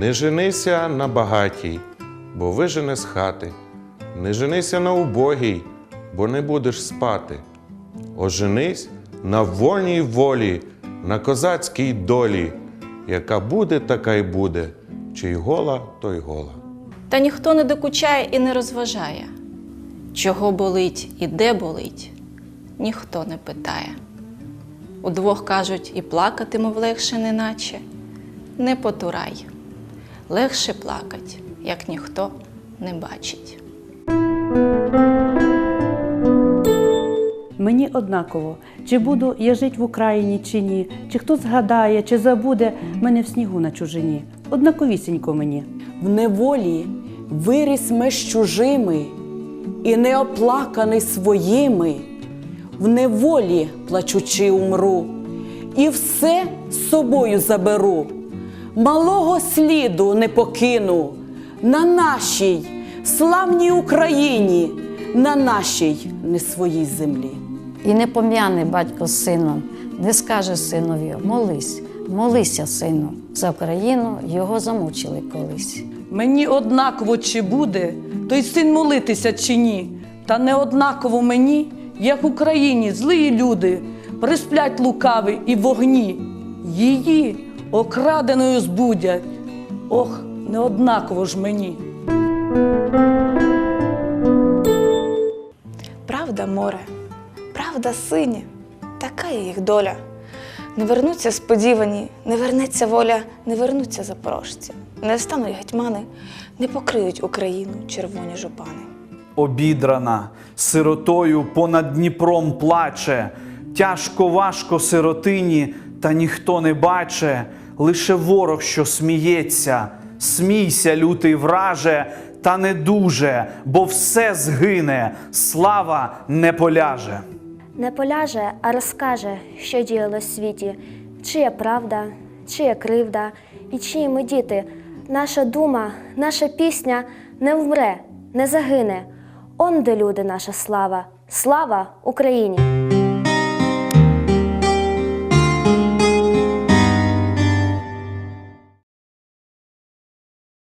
Не женися на багатій, бо вижене з хати. Не женися на убогій, бо не будеш спати. Оженись на вольній волі, на козацькій долі, яка буде, така й буде, чий гола, то й гола. Та ніхто не докучає і не розважає. Чого болить і де болить, ніхто не питає. Удвох кажуть, і плакати, мов легше, неначе. Не потурай. Легше плакать, як ніхто не бачить. Мені однаково, чи буду я жить в Україні, чи ні, чи хто згадає, чи забуде мене в снігу на чужині. Однаковісінько мені. В неволі виріс ми з чужими і не оплаканий своїми, в неволі плачучи умру, і все з собою заберу. Малого сліду не покину на нашій славній Україні, на нашій не своїй землі. І не пом'яне батько з сином, не скаже синові, молись, молися, сину, за Україну його замучили колись. Мені однаково чи буде той син молитися чи ні. Та не однаково мені, як в Україні, злії люди, присплять лукаві і вогні. Її окраденою збудять. Ох, не однаково ж мені. Правда, море, правда, синє, така є їх доля. Не вернуться сподівані, не вернеться воля, не вернуться запорожці, не встануть гетьмани, не покриють Україну червоні жупани. обідрана, сиротою понад Дніпром плаче, тяжко важко сиротині, та ніхто не баче, лише ворог, що сміється, смійся, лютий враже, та не дуже, бо все згине, слава не поляже. Не поляже, а розкаже, що діялось в світі, чия правда, чия кривда і чиї ми діти. Наша дума, наша пісня не вмре, не загине. Он де люди, наша слава, слава Україні!